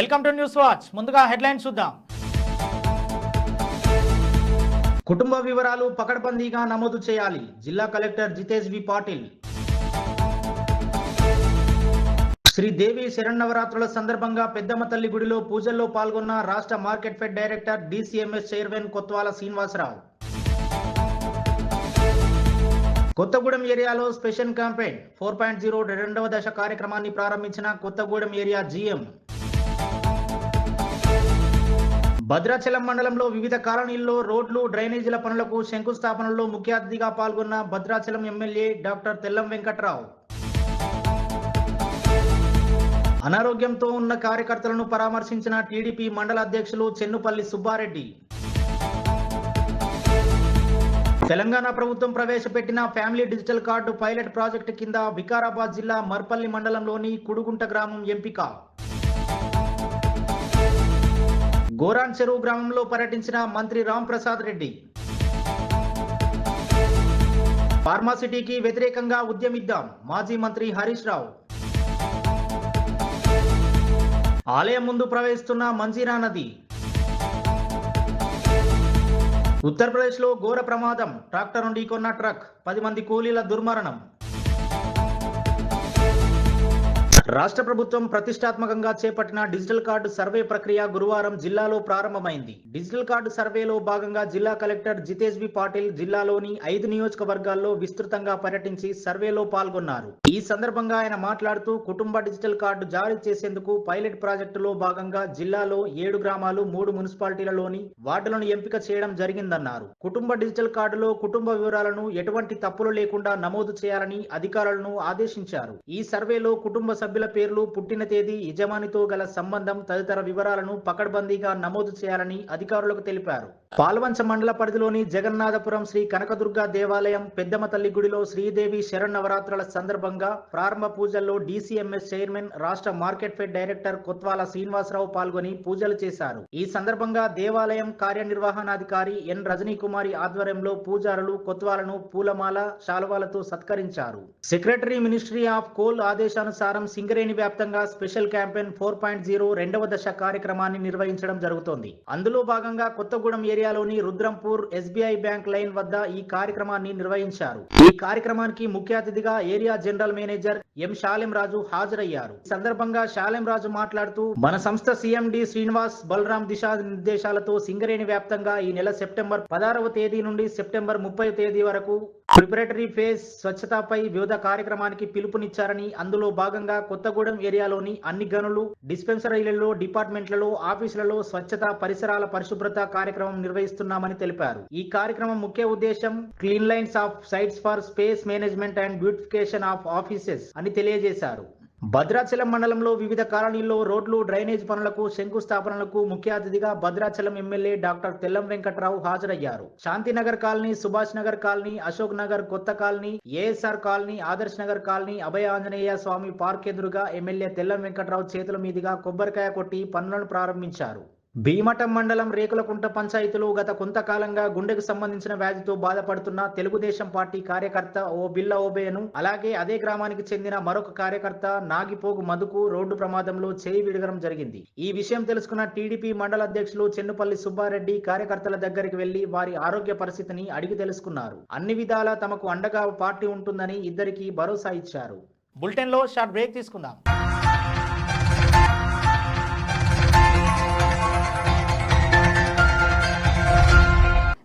Welcome to news watch. ముందుగా headlines చూద్దాం. కుటుంబ వివరాలు పకడ్బందీగా నమోదు చేయాలి. జిల్లా కలెక్టర్ జితేష్ వి పాటిల్. శ్రీదేవి శరణవరాత్రుల సందర్భంగా పెద్దమ్మ తల్లి గుడిలో పూజల్లో పాల్గొన్న రాష్ట్ర market fed director DCMS chairman Kotwala Srinivasarao. Kothagudem ఏరియాలో special campaign. Four point zero రెండవ దశ కార్యక్రమాన్ని ప్రారంభించిన కొత్తగూడెం ఏరియా జీఎం. భద్రాచలం మండలంలో వివిధ కాలనీల్లో రోడ్లు డ్రైనేజీల పనులకు శంకుస్థాపనలో ముఖ్య అతిథిగా పాల్గొన్న భద్రాచలం ఎమ్మెల్యే డాక్టర్ తెల్లం వెంకట్రావు. అనారోగ్యంతో ఉన్న కార్యకర్తలను పరామర్శించిన టీడీపీ మండల అధ్యక్షులు చెన్నుపల్లి సుబ్బారెడ్డి. తెలంగాణ ప్రభుత్వం ప్రవేశపెట్టిన family digital card pilot project కింద వికారాబాద్ జిల్లా మర్పల్లి మండలంలోని కుడుగుంట గ్రామం ఎంపిక. గోరాన్ చెరువు గ్రామంలో పర్యటించిన మంత్రి రామ్ ప్రసాద్ రెడ్డి ఫార్మాసిటీకి వ్యతిరేకంగా ఉద్యమిద్దాం మాజీ మంత్రి హరీష్ రావు. ఆలయం ముందు ప్రవహిస్తున్న మంజీరా నది. ఉత్తరప్రదేశ్లో ఘోర ప్రమాదం ట్రాక్టర్ నుండి కొన్న ట్రక్ పది మంది కూలీల దుర్మరణం. రాష్ట్ర ప్రభుత్వం ప్రతిష్టాత్మకంగా చేపట్టిన డిజిటల్ కార్డు సర్వే ప్రక్రియ గురువారం జిల్లాలో ప్రారంభమైంది. డిజిటల్ కార్డు సర్వేలో భాగంగా జిల్లా కలెక్టర్ జితేష్ బి పాటిల్ జిల్లాలోని ఐదు నియోజకవర్గాల్లో విస్తృతంగా పర్యటించి సర్వేలో పాల్గొన్నారు. ఈ సందర్భంగా ఆయన మాట్లాడుతూ కుటుంబ డిజిటల్ కార్డు జారీ చేసేందుకు పైలట్ ప్రాజెక్టులో భాగంగా జిల్లాలో ఏడు గ్రామాలు మూడు మున్సిపాలిటీలలోని వార్డులను ఎంపిక చేయడం జరిగిందన్నారు. కుటుంబ డిజిటల్ కార్డులో కుటుంబ వివరాలను ఎటువంటి తప్పులు లేకుండా నమోదు చేయాలని అధికారులను ఆదేశించారు. ఈ సర్వేలో కుటుంబ సభ్యుల పేర్లు పుట్టిన తేదీ యజమానితో గల సంబంధం తదితర వివరాలను పకడ్బందీగా నమోదు చేయాలని అధికారులకు తెలిపారు. పాల్వంచ మండల పరిధిలోని జగన్నాథపురం శ్రీ కనకదుర్గ దేవాలయం పెద్దమ్మ తల్లి గుడిలో శ్రీదేవి శరణవరాత్రుల సందర్భంగా ప్రారంభ పూజల్లో డీసీఎంఎస్ చైర్మన్ రాష్ట్ర market fed director Kotwala Srinivasarao పాల్గొని పూజలు చేశారు. ఈ సందర్భంగా దేవాలయం కార్యనిర్వహణాధికారి ఎన్. రజనీ కుమారి ఆధ్వర్యంలో పూజారులు కొత్వాలను పూలమాల శాలువాలతో సత్కరించారు. సెక్రటరీ మినిస్ట్రీ ఆఫ్ కోల్ ఆదేశానుసారం సింగరేణి వ్యాప్తంగా special campaign four point zero రెండవ దశ కార్యక్రమాన్ని నిర్వహించడం జరుగుతోంది. అందులో భాగంగా కొత్తగూడెం ఏరియాలోని రుద్రంపూర్ ఎస్బీఐ బ్యాంక్ లైన్ వద్ద ఈ కార్యక్రమాన్ని నిర్వహించారు. ఈ కార్యక్రమానికి ముఖ్య అతిథిగా area general manager M Salem Raju హాజరయ్యారు. ఈ సందర్భంగా శాలెం రాజు మాట్లాడుతూ మన సంస్థ సీఎండి శ్రీనివాస్ బలరాం దిశా నిర్దేశాలతో సింగరేణి వ్యాప్తంగా ఈ నెల సెప్టెంబర్ పదహారవ తేదీ నుండి సెప్టెంబర్ ముప్పై తేదీ వరకు ప్రిపరేటరీ ఫేజ్ స్వచ్ఛతపై వివిధ కార్యక్రమానికి పిలుపునిచ్చారని అందులో భాగంగా కొత్తగూడెం ఏరియాలోని అన్ని గనులు డిస్పెన్సరీలలో డిపార్ట్మెంట్లలో ఆఫీసులలో స్వచ్ఛత పరిసరాల పరిశుభ్రత కార్యక్రమం నిర్వహిస్తున్నామని తెలిపారు. ఈ కార్యక్రమం ముఖ్య ఉద్దేశం clean lines of sites for space management and beautification of offices అని తెలియజేశారు. భద్రాచలం మండలంలో వివిధ కాలనీల్లో రోడ్లు డ్రైనేజ్ పనులకు శంకుస్థాపనలకు ముఖ్య అతిథిగా భద్రాచలం ఎమ్మెల్యే డాక్టర్ తెల్లం వెంకట్రావు హాజరయ్యారు. శాంతినగర్ కాలనీ సుభాష్ నగర్ కాలనీ అశోక్ నగర్ కొత్త colony ASR colony Adarsh Nagar colony Abhaya Anjaneya Swamy park ఎదురుగా ఎమ్మెల్యే తెల్లం వెంకట్రావు చేతుల మీదుగా కొబ్బరికాయ కొట్టి పనులను ప్రారంభించారు. భీమటం మండలం రేకులకుంట పంచాయతీలో గత కొంతకాలంగా గుండెకు సంబంధించిన వ్యాధితో బాధపడుతున్న తెలుగుదేశం పార్టీ కార్యకర్త ఓ బిల్ల ఓబేను అలాగే అదే గ్రామానికి చెందిన మరొక కార్యకర్త నాగిపోగు మధుకు రోడ్డు ప్రమాదంలో చేయి విడగడం జరిగింది. ఈ విషయం తెలుసుకున్న టీడీపీ మండల అధ్యక్షులు చెన్నుపల్లి సుబ్బారెడ్డి కార్యకర్తల దగ్గరికి వెళ్ళి వారి ఆరోగ్య పరిస్థితిని అడిగి తెలుసుకున్నారు. అన్ని విధాలా తమకు అండగా పార్టీ ఉంటుందని ఇద్దరికి భరోసా ఇచ్చారు. బులెటిన్లో షార్ట్ బ్రేక్ తీసుకుందాం.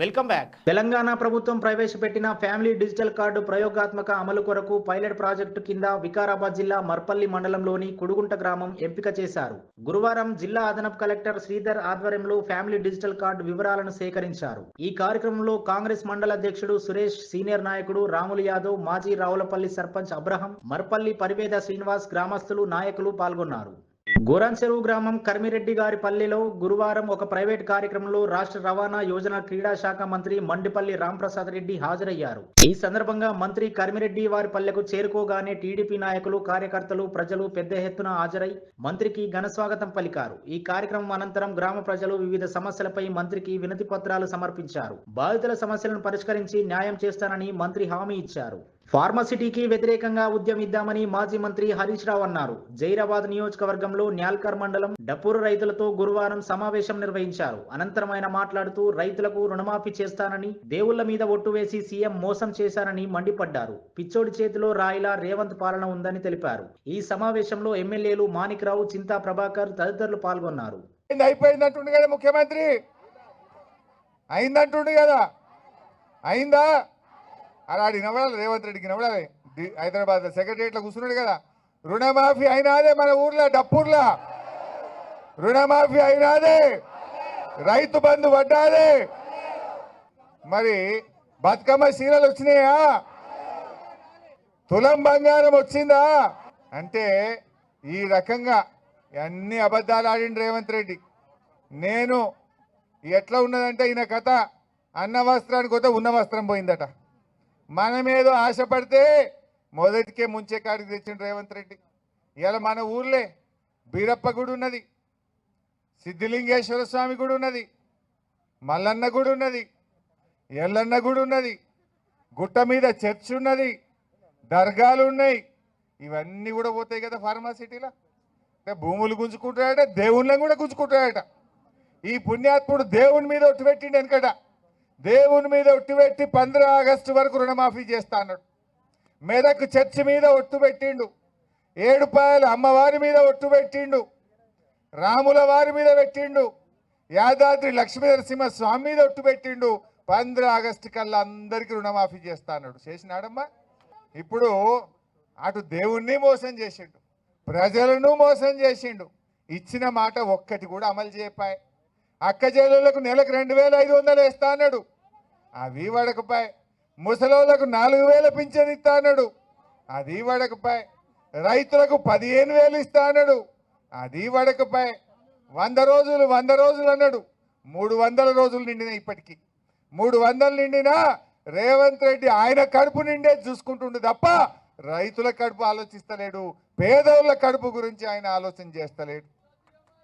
వెల్కమ్ బ్యాక్ తెలంగాణ ప్రభుత్వం ప్రవేశపెట్టిన ఫ్యామిలీ డిజిటల్ కార్డు ప్రయోగాత్మక అమలు కొరకు పైలట్ ప్రాజెక్టు కింద వికారాబాద్ జిల్లా మర్పల్లి మండలంలోని కుడుగుంట గ్రామం ఎంపిక చేశారు. గురువారం జిల్లా అదనపు కలెక్టర్ శ్రీధర్ ఆధ్వర్యంలో ఫ్యామిలీ డిజిటల్ కార్డు వివరాలను సేకరించారు. ఈ కార్యక్రమంలో కాంగ్రెస్ మండల అధ్యక్షుడు సురేష్ సీనియర్ నాయకుడు రాములు యాదవ్ మాజీ రావులపల్లి సర్పంచ్ అబ్రహం మర్పల్లి పరివేద శ్రీనివాస్ గ్రామస్తులు నాయకులు పాల్గొన్నారు. గోరాన్ చెరువు గ్రామం కర్మిరెడ్డి గారి పల్లెలో గురువారం ఒక ప్రైవేట్ కార్యక్రమంలో రాష్ట్ర రవాణా యోజన క్రీడా శాఖ మంత్రి మండిపల్లి రాంప్రసాద్ రెడ్డి హాజరయ్యారు. ఈ సందర్భంగా మంత్రి కర్మిరెడ్డి వారి పల్లెకు చేరుకోగానే టీడీపీ నాయకులు కార్యకర్తలు ప్రజలు పెద్ద ఎత్తున హాజరై మంత్రికి ఘన స్వాగతం పలికారు. ఈ కార్యక్రమం అనంతరం గ్రామ ప్రజలు వివిధ సమస్యలపై మంత్రికి వినతి పత్రాలు సమర్పించారు. బాధితుల సమస్యలను పరిష్కరించి న్యాయం చేస్తానని మంత్రి హామీ ఇచ్చారు. ఫార్మసిటీకి వ్యతిరేకంగా ఉద్యమిద్దామని మాజీ మంత్రి హరీష్ రావు అన్నారు. జైరాబాద్ నియోజకవర్గంలో న్యాల్కర్ మండలం డపూరు రైతులతో గురువారం సమావేశం నిర్వహించారు. అనంతరం ఆయన మాట్లాడుతూ రైతులకు రుణమాఫీ చేస్తానని దేవుళ్ళ మీద ఒట్టు వేసి సీఎం మోసం చేశారని మండిపడ్డారు. పిచ్చోడి చేతిలో రాయిలా రేవంత్ పాలన ఉందని తెలిపారు. ఈ సమావేశంలో ఎమ్మెల్యేలు మాణిక్రావు చింతా ప్రభాకర్ తదితరులు పాల్గొన్నారు. ముఖ్యమంత్రి. కదా. అయిందా? అలా ఆడికి రేవంత్ రెడ్డికి నవ్వాలి హైదరాబాద్ సెక్రటరియట్లో కూర్చున్నాడు కదా. రుణమాఫీ అయినాదే మన ఊర్లో డప్పూర్లో. రుణమాఫీ అయినాదే. రైతు బంధు పడ్డాదే. మరి బతుకమ్మ సీరలు వచ్చినాయా? తులం బంగారం వచ్చిందా? అంటే ఈ రకంగా అన్ని అబద్ధాలు ఆడిండు రేవంత్ రెడ్డి. నేను ఎట్లా ఉన్నదంటే ఈయన కథ అన్న వస్త్రానికి పోతే ఉన్న వస్త్రం పోయిందట. మనమేదో ఆశపడితే మొదటికే ముంచే కాడికి తెచ్చిండు రేవంత్ రెడ్డి. ఇలా మన ఊర్లే బీరప్ప గుడి ఉన్నది సిద్ధిలింగేశ్వర స్వామి గుడి ఉన్నది మల్లన్న గుడి ఉన్నది ఎల్లన్న గుడి ఉన్నది గుట్ట మీద చర్చ్ ఉన్నది దర్గాలు ఉన్నాయి. ఇవన్నీ కూడా పోతాయి కదా ఫార్మాసిటీలో అంటే భూములు గుంజుకుంటాడట దేవుళ్ళని కూడా గుంజుకుంటాడట ఈ పుణ్యాత్ముడు దేవుని మీద ఒట్టు పెట్టిండు వెనకట. దేవుని మీద ఒట్టు పెట్టి పంద్ర ఆగస్టు వరకు రుణమాఫీ చేస్తా అన్నాడు. మెదక్ చర్చి మీద ఒట్టు పెట్టిండు. ఏడుపాయలు అమ్మవారి మీద ఒట్టు పెట్టిండు. రాముల వారి మీద పెట్టిండు. యాదాద్రి లక్ష్మీ నరసింహ స్వామి మీద ఒట్టు పెట్టిండు. పంద్ర ఆగస్టు కల్లా అందరికీ రుణమాఫీ చేస్తా అన్నాడు. చేసినాడమ్మా? ఇప్పుడు అటు దేవుణ్ణి మోసం చేసిండు. ప్రజలను మోసం చేసిండు. ఇచ్చిన మాట ఒక్కటి కూడా అమలు చేయపాయి. అక్క చెల్లెళ్ళకు నెలకు రెండు వేల ఐదు వందలు వేస్తా అన్నాడు. అవి వడకపాయ్. ముసలోళ్ళకు నాలుగు వేల పింఛన్ ఇస్తా అన్నాడు. అది వడకపాయ్. రైతులకు పదిహేను వేలు ఇస్తా అన్నాడు. అది వడకపాయ్. వంద రోజులు వంద రోజులు అన్నాడు. మూడు వందల రోజులు నిండిన ఇప్పటికి. మూడు వందలు నిండినా రేవంత్ రెడ్డి ఆయన కడుపు నిండే చూసుకుంటుండు తప్ప రైతుల కడుపు ఆలోచిస్తలేడు. పేదోళ్ళ కడుపు గురించి ఆయన ఆలోచన చేస్తలేడు.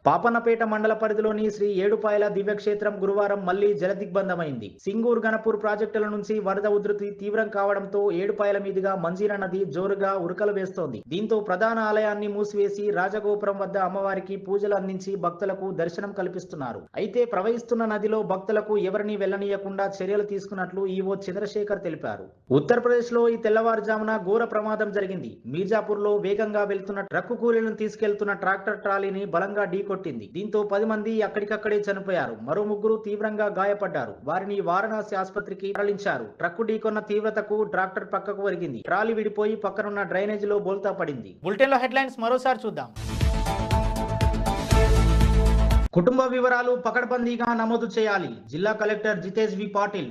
పాపన్నపేట మండల పరిధిలోని శ్రీ ఏడుపాయల దివ్యక్షేత్రం గురువారం మళ్ళీ జలదిగ్బంధమైంది. సింగూర్ గణపూర్ ప్రాజెక్టుల నుంచి వరద ఉధృతి తీవ్రం కావడంతో ఏడుపాయల మీదుగా మంజీరా నది జోరుగా ఉరకలు వేస్తోంది. దీంతో ప్రధాన ఆలయాన్ని మూసివేసి రాజగోపురం వద్ద అమ్మవారికి పూజలు అందించి భక్తులకు దర్శనం కల్పిస్తున్నారు. అయితే ప్రవహిస్తున్న నదిలో భక్తులకు ఎవరిని వెళ్ళనీయకుండా చర్యలు తీసుకున్నట్లు ఈవో చంద్రశేఖర్ తెలిపారు. ఉత్తరప్రదేశ్లో ఈ తెల్లవారుజామున ఘోర ప్రమాదం జరిగింది. మీర్జాపూర్లో వేగంగా వెళ్తున్న ట్రక్కు కూలీలను తీసుకెళ్తున్న ట్రాక్టర్ ట్రాలీని బలంగా ఢీకొట్టింది దీంతో పది మంది అక్కడికక్కడే చనిపోయారు. మరో ముగ్గురు తీవ్రంగా గాయపడ్డారు. వారిని వారణాసి ఆసుపత్రికి తరలించారు. ట్రక్కు ఢీకొన్న తీవ్రతకు ట్రాక్టర్ పక్కకు ఒరిగింది. ట్రాలీ విడిపోయి పక్కనున్న డ్రైనేజీలో బోల్తా పడింది. బులెటిన్లో హెడ్లైన్స్ మరోసారి చూద్దాం. కుటుంబ వివరాలు పకడ్బందీగా నమోదు చేయాలి. జిల్లా కలెక్టర్ జితేష్ వి పాటిల్.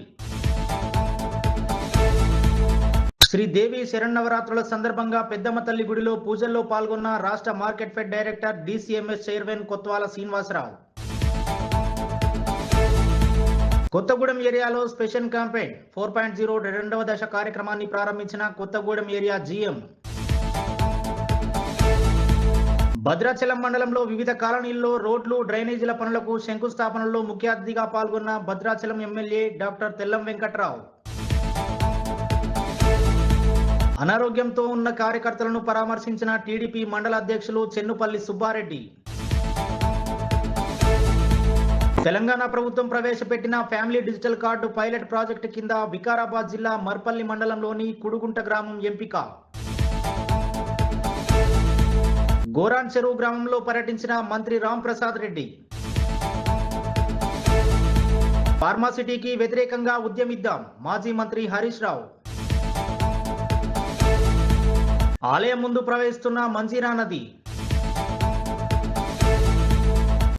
శ్రీదేవి శరణవరాత్రుల సందర్భంగా పెద్దమ్మ తల్లి గుడిలో పూజల్లో పాల్గొన్న రాష్ట్ర market fed director DCMS chairman Kotwala Srinivasarao. Kothagudem ఏరియాలో special campaign. Four point zero రెండవ దశ కార్యక్రమాన్ని ప్రారంభించిన కొత్తగూడెం ఏరియా జీఎం. భద్రాచలం మండలంలో వివిధ కాలనీల్లో రోడ్లు డ్రైనేజీల పనులకు శంకుస్థాపనలో ముఖ్య అతిథిగా పాల్గొన్న భద్రాచలం ఎమ్మెల్యే డాక్టర్ తెల్లం వెంకట్రావు. అనారోగ్యంతో ఉన్న కార్యకర్తలను పరామర్శించిన టీడీపీ మండల అధ్యక్షులు చెన్నుపల్లి సుబ్బారెడ్డి. తెలంగాణ ప్రభుత్వం ప్రవేశపెట్టిన family digital card pilot project కింద వికారాబాద్ జిల్లా మర్పల్లి మండలంలోని కుడుగుంట గ్రామం ఎంపిక. గోరాన్ చెరువు గ్రామంలో పర్యటించిన మంత్రి రామ్ ప్రసాద్ రెడ్డి ఫార్మాసిటీకి వ్యతిరేకంగా ఉద్యమిద్దాం మాజీ మంత్రి హరీష్ రావు. ఆలయం ముందు ప్రవహిస్తున్న మంజీరా నది.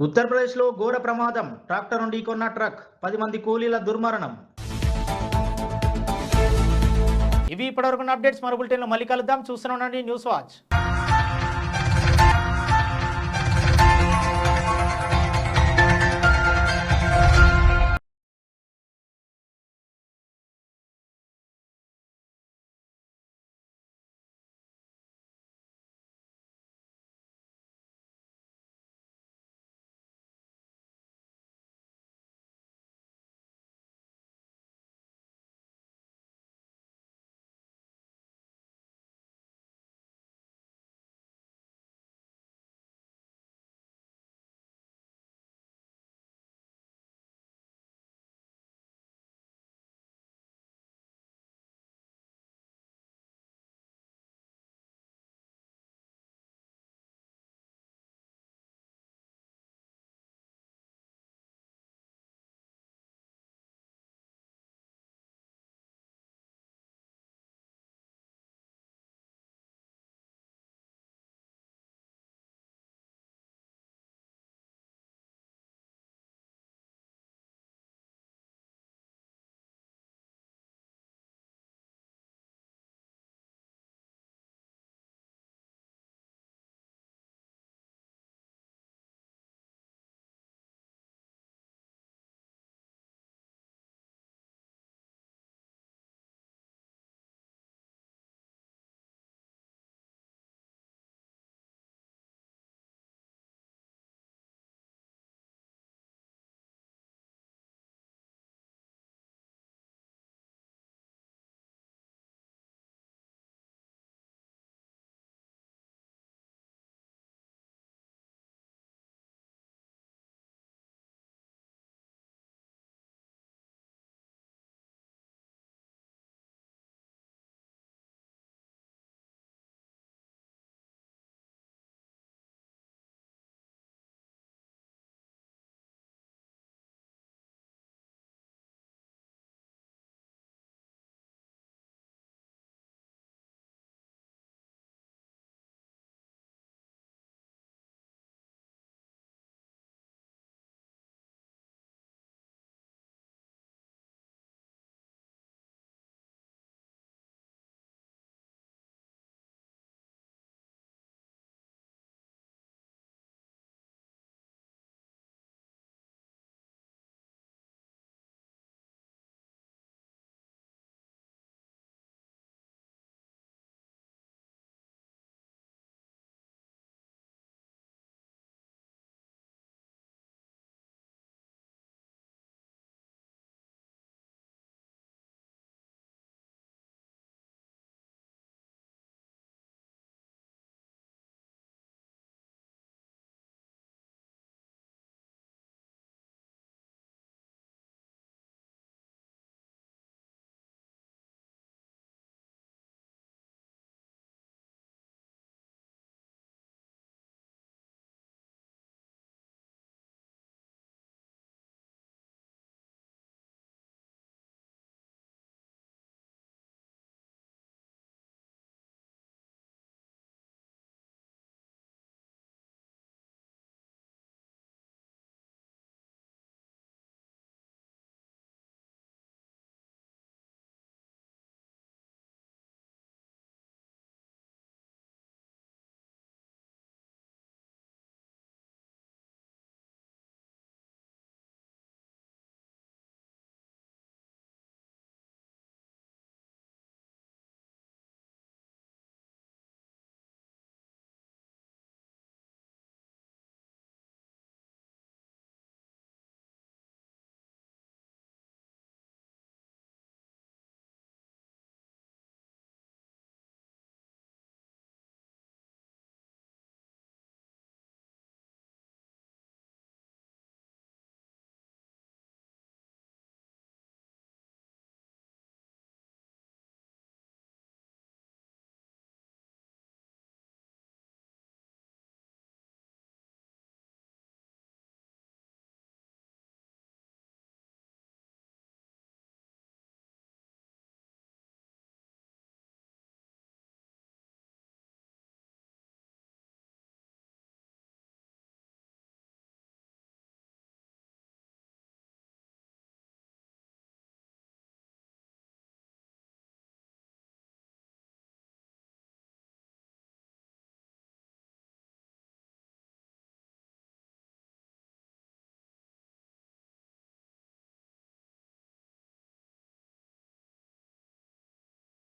ఉత్తరప్రదేశ్లో ఘోర ప్రమాదం. ట్రాక్టర్ నుండి కొన్న ట్రక్. పది మంది కూలీల దుర్మరణం. ఇవి ఇప్పటివరకు అప్డేట్స్. మరో బులెటిన్లో మళ్ళీ కలుద్దాం. చూస్తూనే ఉండండి న్యూస్ వాచ్.